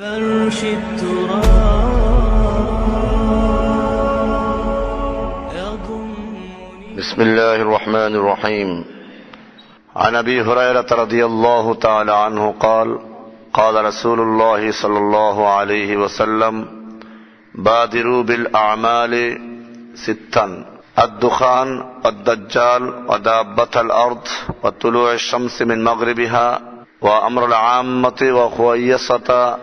فرش التراب بسم الله الرحمن الرحيم. عن أبي هريرة رضي الله تعالى عنه قال قال رسول الله صلى الله عليه وسلم بادروا بالأعمال ستا. الدخان والدجال ودابة الأرض وطلوع الشمس من مغربها وأمر العامة وخويصه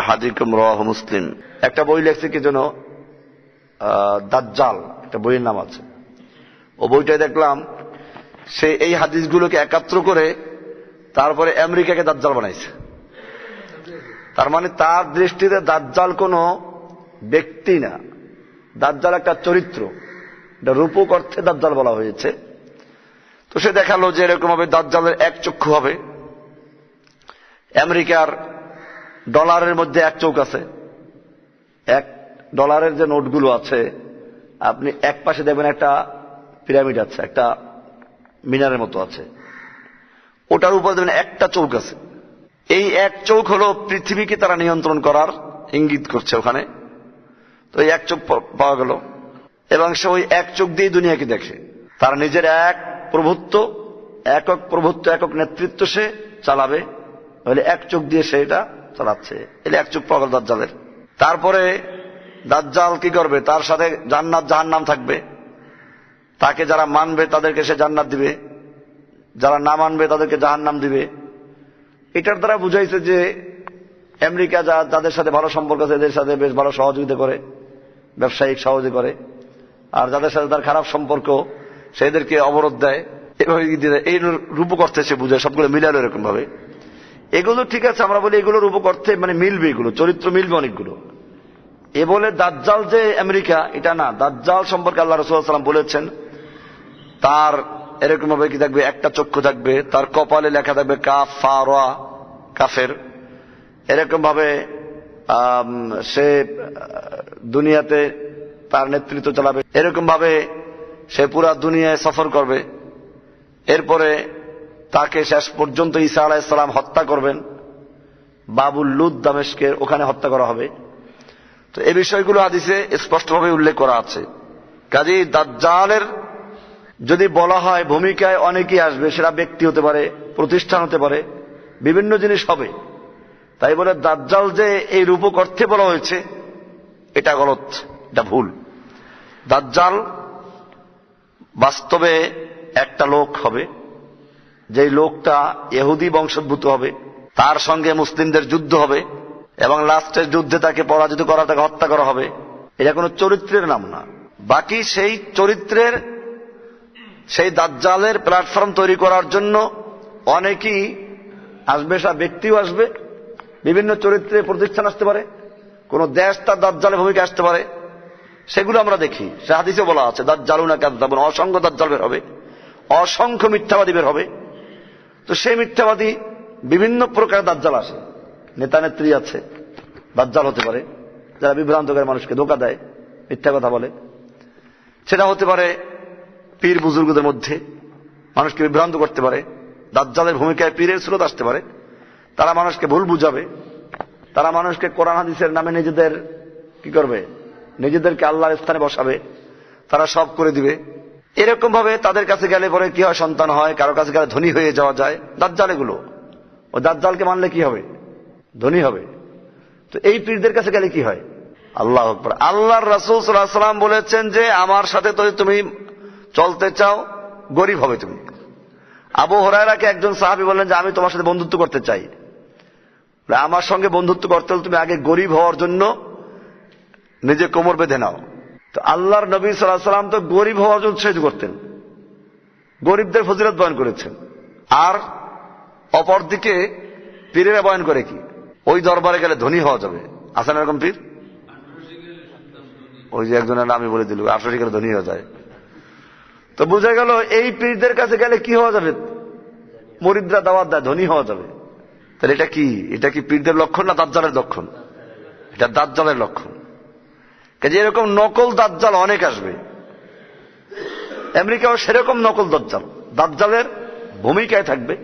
হাদিকুম রহ মুসলিম। একটা বই লেখছে কি যেন? দাজ্জাল। একটা বইয়ের নাম আছে। ও বইটায় দেখলাম, সে এই হাদিসগুলোকে একাত্র করে তারপরে আমেরিকাকে দাজ্জাল বানাইছে। তার মানে তার দৃষ্টিতে দাজ্জাল কোনো ব্যক্তি না। দাজ্জাল একটা চরিত্র। এটা রূপক অর্থে দাজ্জাল বলা হয়েছে। তো সে দেখাল যে এরকম হবে দাজ্জালের এক চক্ষু হবে। আমেরিকার ডলারের মধ্যে এক চোখ আছে। এক ডলারের যে নোটগুলো আছে, আপনি এক পাশে দেখবেন একটা পিরামিড আছে, একটা মিনারের মতো আছে। ওটার উপর দেখবেন একটা চৌক আছে। এই এক চৌক হলো পৃথিবীকে তারা নিয়ন্ত্রণ করার ইঙ্গিত করছে ওখানে। তো এক চোখ পাওয়া গেল। এবং সে ওই এক চোখ দিয়ে দুনিয়াকে দেখে। তার নিজের এক প্রভুত্ব, একক প্রভুত্ব, একক নেতৃত্ব সে চালাবে। এক চোখ দিয়ে সে এটা চালাচ্ছে এলে এক চুপ পাওয়া গেল দাজ্জালের। তারপরে দাজ্জাল কি করবে? তার সাথে জান্নাত জাহান্নাম থাকবে। তাকে যারা মানবে তাদেরকে সে জান্নাত দিবে। যারা না মানবে তাদেরকে জাহান্নাম দিবে। এটার দ্বারা বুঝাইছে যে আমেরিকা যা যাদের সাথে ভালো সম্পর্ক আছে, এদের সাথে বেশ ভালো সহযোগিতা করে, ব্যবসায়িক সহযোগিতা করে। আর যাদের সাথে তার খারাপ সম্পর্ক, সেদেরকে অবরোধ দেয়। এভাবে। এই রূপক অর্থে সে বুঝায়, সবগুলো মিলালো এরকম ভাবে এগুলো ঠিক আছে, আমরা বলি এগুলোর রূপক অর্থে মানে মিলবে এগুলো, চরিত্র মিলবে অনেকগুলো। এ বলে দাজ্জাল যে আমেরিকা, এটা না, দাজ্জাল সম্পর্কে আল্লাহ রসুল সাল্লাম বলেছেন, তার এরকম ভাবে কি থাকবে, একটা চক্ষু থাকবে, তার কপালে লেখা থাকবে কাফ ফা রা কাফের। এরকম ভাবে সে দুনিয়াতে তার নেতৃত্ব চালাবে। এরকম ভাবে সে পুরা দুনিয়ায় সফর করবে। এরপরে তাকে শেষ পর্যন্ত ঈসা আলাহিসাল্লাম হত্যা করবেন। বাবুল লুদ দামেশকে ওখানে হত্যা করা হবে। তো এই বিষয়গুলো হাদিসে স্পষ্টভাবে উল্লেখ করা আছে। কাজী দাজ্জালের যদি বলা হয় ভূমিকায় অনেকেই আসবে, সেটা ব্যক্তি হতে পারে, প্রতিষ্ঠান হতে পারে, বিভিন্ন জিনিস হবে। তাই বলে দাজ্জাল যে এই রূপক অর্থে বলা হয়েছে, এটা গলত, এটা ভুল। দাজ্জাল বাস্তবে একটা লোক হবে। যেই লোকটা এহুদি বংশোদ্ভূত হবে, তার সঙ্গে মুসলিমদের যুদ্ধ হবে, এবং লাস্টের যুদ্ধে তাকে পরাজিত করা, তাকে হত্যা করা হবে, এটা কোনো চরিত্রের নাম না। বাকি সেই চরিত্রের, সেই দাজ্জালের প্ল্যাটফর্ম তৈরি করার জন্য অনেকেই আসবে, সব ব্যক্তিও আসবে, বিভিন্ন চরিত্রে প্রতিষ্ঠান আসতে পারে, কোন দেশ তার দাজ্জালের ভূমিকা আসতে পারে, সেগুলো আমরা দেখি, সে হাদিসে বলা আছে, দাজ্জালুনা কাদ্দাবুন অসংখ্য দাজ্জাল বের হবে, অসংখ্য মিথ্যাবাদী বের হবে। তো সেই মিথ্যাবাদী বিভিন্ন প্রকার দাজ্জাল আসে। নেতা, নেত্রী আছে, দাজ্জাল হতে পারে, যারা বিভ্রান্ত করে মানুষকে ধোকা দেয়, মিথ্যা কথা বলে। সেটা হতে পারে পীর বুজুর্গদের মধ্যে, মানুষকে বিভ্রান্ত করতে পারে, দাজ্জালের ভূমিকায় পীরের স্রোত আসতে পারে। তারা মানুষকে ভুল বুঝাবে, তারা মানুষকে কোরআন হাদিসের নামে নিজেদের কি করবে? নিজেদেরকে আল্লাহর স্থানে বসাবে, তারা সব করে দিবে। এরকম ভাবে তাদের কাছে গেলে পরে কি হয়, সন্তান হয়, কারও কাছে গেলে ধনী হয়ে যাওয়া যায়। দাজ্জাল এগুলো ও দাজ্জালকে মানলে কি হবে? ধনী হবে। তো এই পীরদের কাছে গেলে কি হয়? আল্লাহ আল্লাহর রাসুল সাল্লাম বলেছেন যে, আমার সাথে তো তুমি চলতে চাও, গরিব হবে তুমি। আবু হরাইরাকে একজন সাহাবি বললেন যে, আমি তোমার সাথে বন্ধুত্ব করতে চাই। আমার সঙ্গে বন্ধুত্ব করতে হলে তুমি আগে গরিব হওয়ার জন্য নিজে কোমর বেঁধে নাও। তো আল্লাহর নবী সাল্লাহ সাল্লাম তো গরিব হওয়ার জন্য উৎসাহিত করতেন। গরিবদের ফজিলত বয়ন করেছেন। আর অপরদিকে পীরেরা বয়ন করে কি? ওই দরবারে গেলে ধনী হওয়া যাবে। আসেন এরকম পীর? ওই যে একজনের নামই বলে দিল আঠারো গেলে ধনী হয়ে যায়। তো বুঝা গেল, এই পীরদের কাছে গেলে কি হওয়া যাবে? মরিদ্রা দাওয়াত দেয়, ধনী হওয়া যাবে। তাহলে এটা কি? এটা কি পীরদের লক্ষণ না দাজ্জালের লক্ষণ? এটা দাজ্জালের লক্ষণ। কাজে এরকম নকল দাজ্জাল অনেক আসবে। আমেরিকাও সেরকম নকল দাজ্জাল। দাজ্জালের ভূমিকায় থাকবে।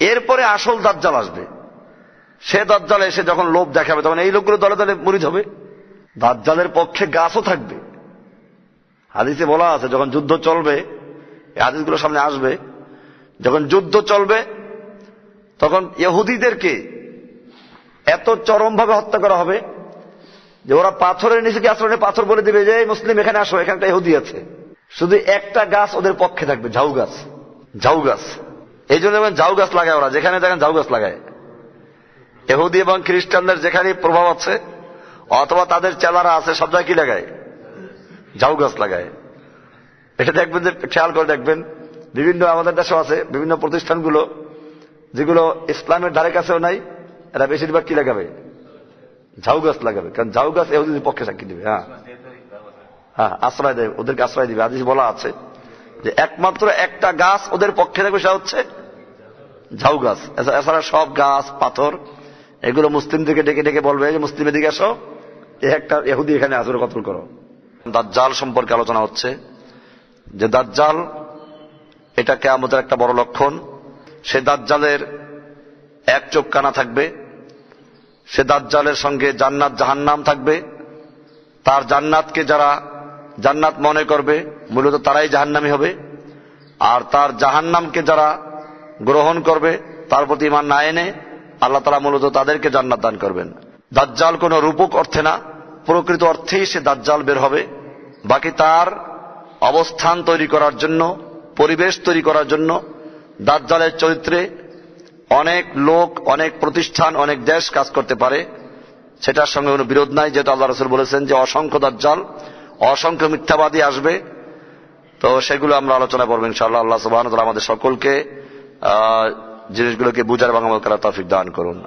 এরপরে আসল দাজ্জাল আসবে। সে দাজ্জাল এসে যখন লোভ দেখাবে, তখন এই লোকগুলো দলে দলে মরিদ হবে দাজ্জালের পক্ষে গাছও থাকবে। হাদিসে বলা আছে, যখন যুদ্ধ চলবে, এই হাদিসগুলো সামনে আসবে, যখন যুদ্ধ চলবে, তখন ইহুদিদেরকে এত চরমভাবে হত্যা করা হবে যে ওরা পাথরের নিচে আশ্রয় পাথর বলে দিবে যে মুসলিম, এখানে আসো এখানে একটা ইহুদি আছে। শুধু একটা গাছ ওদের পক্ষে থাকবে, ঝাউ গাছ ঝাউ গাছ। এই জন্য ঝাউ গাছ লাগায় ওরা, যেখানে দেখেন ঝাউ গাছ লাগায়। এহুদি এবং খ্রিস্টানদের যেখানে প্রভাব আছে, অথবা তাদের চেলারা আছে, সব জায়গায় কি লাগায়? ঝাউ গাছ লাগায়। এটা দেখবেন যে, খেয়াল করে দেখবেন, বিভিন্ন আমাদের দেশেও আছে, বিভিন্ন প্রতিষ্ঠানগুলো, যেগুলো ইসলামের ধারে কাছেও নাই, এরা বেশিরভাগ কি লাগাবে? ঝাউ গাছ লাগাবে, কারণ ঝাউ গাছ এহুদিদের পক্ষে সাক্ষী দিবে হ্যাঁ। হ্যাঁ আশ্রয় দেবে, ওদেরকে আশ্রয় দিবে। আদিস বলা আছে যে একমাত্র একটা গাছ ওদের পক্ষে থাকবে, সেটা হচ্ছে ঝাউ গাছ এছাড়া সব গাছ, পাথর, এগুলো মুসলিমদেরকে ডেকে ডেকে বলবে, যে মুসলিমের দিকে আসো এ একটা এহুদি এখানে আজরে কতল করো। দাজ্জাল সম্পর্কে আলোচনা হচ্ছে যে দাজ্জাল, এটা কেয়ামতের একটা বড় লক্ষণ। সে দাজ্জালের এক চোখ কানা থাকবে সে দাজ্জালের সঙ্গে জান্নাত জাহান্নাম থাকবে। তার জান্নাতকে যারা জান্নাত মনে করবে, মূলত তারাই জাহান্নামি হবে। আর তার জাহান্নামকে যারা গ্রহণ করবে, তার প্রতি ইমান না এনে আল্লাহ তালা মূলত তাদেরকে জান্নাত দান করবেন। দাজ্জাল কোনো রূপক অর্থে না, প্রকৃত অর্থেই সে দাজ্জাল বের হবে। বাকি তার অবস্থান তৈরি করার জন্য, পরিবেশ তৈরি করার জন্য দাজ্জালের চরিত্রে অনেক লোক, অনেক প্রতিষ্ঠান, অনেক দেশ কাজ করতে পারে। সেটার সঙ্গে কোনো বিরোধ নাই, যেহেতু আল্লাহ রসুল বলেছেন যে অসংখ্য দাজ্জাল, অসংখ্য মিথ্যাবাদী আসবে। তো সেগুলো আমরা আলোচনা করব ইনশাআল্লাহ। আল্লাহ সুবাহ আমাদের সকলকে জিনিসগুলোকে বুঝার এবং করার তফিক দান করুন।